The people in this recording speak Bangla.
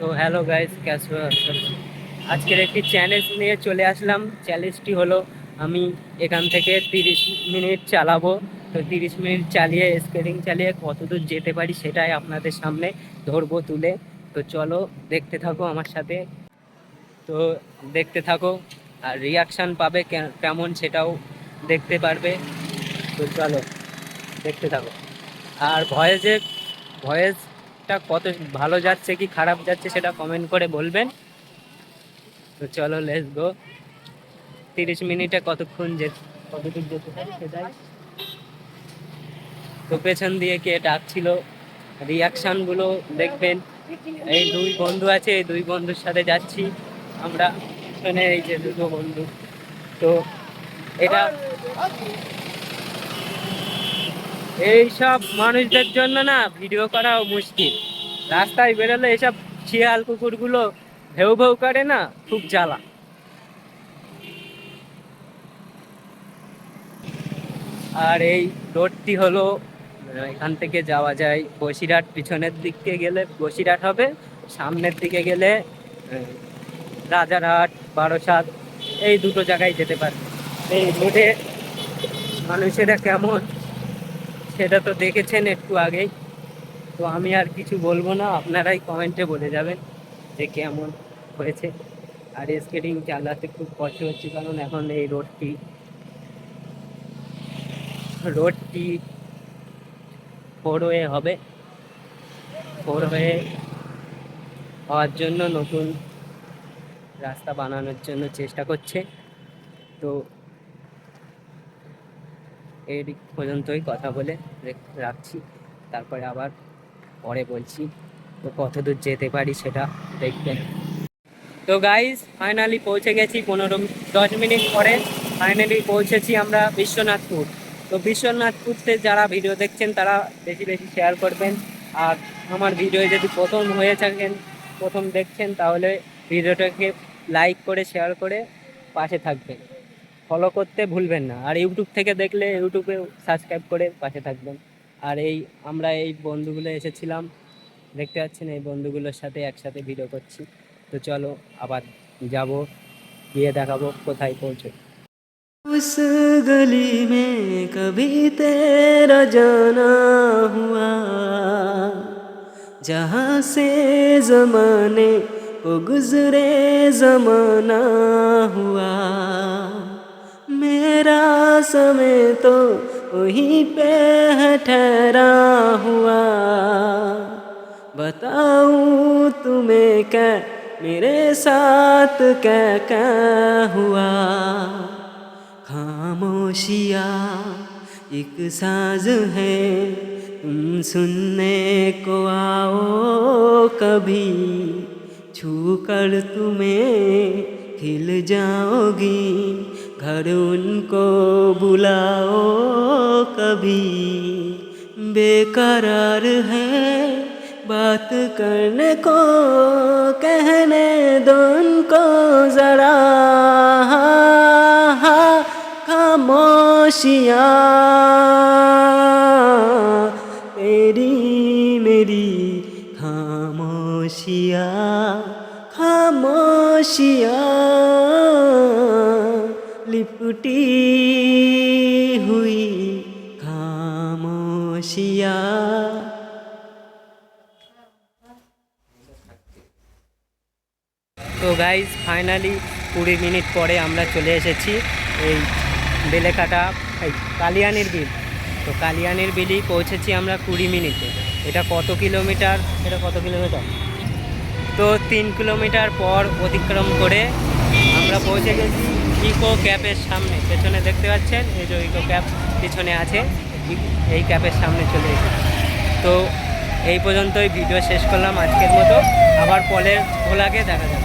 তো হ্যালো গাইস ক্যাশো আজকের একটি চ্যালেঞ্জ নিয়ে চলে আসলাম। চ্যালেঞ্জটি হলো, আমি এখান থেকে তিরিশ মিনিট চালাবো। তো তিরিশ মিনিট চালিয়ে স্কেটিং চালিয়ে কতদূর যেতে পারি সেটাই আপনাদের সামনে ধরবো তুলে। তো চলো, দেখতে থাকো আমার সাথে। তো দেখতে থাকো, আর রিয়াকশান পাবে কেমন সেটাও দেখতে পারবে। তো চলো, দেখতে থাকো। আর ভয়েসের ভয়েসটা কত ভালো যাচ্ছে কি খারাপ যাচ্ছে সেটা কমেন্ট করে বলবেন। তো চলো লেস গো তিরিশ মিনিটে কতক্ষণ যে কতটুকু যেতে পারি সেটাই। তো পেছন দিয়ে কে ডাকছিল রিয়াকশানগুলো দেখবেন। এই দুই বন্ধু আছে, এই দুই বন্ধুর সাথে যাচ্ছি আমরা। এই যে দুটো বন্ধু। তো এটা এইসব মানুষদের জন্য না ভিডিও করাও মুশকিল। রাস্তায় বেরোলে এইসব শিয়াল কুকুরগুলো ভেউ ভেউ করে না, খুব জ্বালা। আর এই রোডটি হলো, এখান থেকে যাওয়া যায় বসিরহাট, পিছনের দিকে গেলে বসিরহাট হবে, সামনের দিকে গেলে রাজারহাট, বারোসাত, এই দুটো জায়গায় যেতে পারে এই রোডে মানুষেরা কেমন? সেটা তো দেখেছেন একটু আগেই। তো আমি আর কিছু বলব না, আপনারাই কমেন্টে বলে যাবেন যে কেমন হয়েছে। আর স্কেটিং চালাতে খুব কষ্ট হচ্ছে, কারণ এখন এই রোডটি রোডটি ফোর ওয়ে হবে। ফোর ওয়ে হওয়ার জন্য নতুন রাস্তা বানানোর জন্য চেষ্টা করছে। তো এই পর্যন্তই কথা বলে রাখছি। তারপরে আবার পরে বলছি তো কত দূর যেতে পারি সেটা দেখবেন তো গাইজ ফাইনালি পৌঁছে গেছি পনেরো দশ মিনিট পরে। ফাইনালি পৌঁছেছি আমরা বিশ্বনাথপুর। তো বিশ্বনাথপুরতে যারা ভিডিও দেখছেন, তারা বেশি বেশি শেয়ার করবেন। আর আমার ভিডিও যদি প্রথম হয়ে থাকেন, প্রথম দেখছেন, তাহলে ভিডিওটাকে লাইক করে শেয়ার করে পাশে থাকবেন। ফলো করতে ভুলবেন না আর ইউটিউব থেকে দেখলে ইউটিউবে সাবস্ক্রাইব করে পাশে থাকবেন আর এই আমরা এই বন্ধুগুলো এসেছিলাম দেখতে পাচ্ছেন এই বন্ধুগুলোর সাথে একসাথে ভিডিও করছি তো চলো আবার যাব গিয়ে দেখাবো কোথায় পৌঁছে उस गली में कभी तेरा जाना हुआ जहाँ से जमाने को गुजरे जमाना हुआ मेरा समय तो वहीं पे ठहरा हुआ। बताऊँ तुम्हें क्या मेरे साथ क्या क्या हुआ? खामोशिया एक साज है, तुम सुनने को आओ कभी। छू कर तुम्हें खिल जाओगी। घर उनको बुलाओ कभी। बेकरार है बात करने को, कहने दो उनको जरा। खामोशिया। तेरी मेरी खामोशिया खामोशिया। ফুটি হুই খামোশিয়া। তো গাইজ ফাইনালি কুড়ি মিনিট পরে আমরা চলে এসেছি এই বেলেকাটা এই কালিয়ানির বিল। তো কালিয়ানির বিলই পৌঁছেছি আমরা কুড়ি মিনিটে। এটা কত কিলোমিটার? এটা কত কিলোমিটার? তো তিন কিলোমিটার পর অতিক্রম করে আমরা পৌঁছে গেছি ইকো ক্যাপের সামনে, পেছনে দেখতে পাচ্ছেন? এই যে ইকো ক্যাপ পিছনে আছে, এই ক্যাপের সামনে চলে এসেছে। তো এই পর্যন্তই ভিডিও শেষ করলাম আজকের মতো। আবার পরের ভোলাকে দেখা যাবে।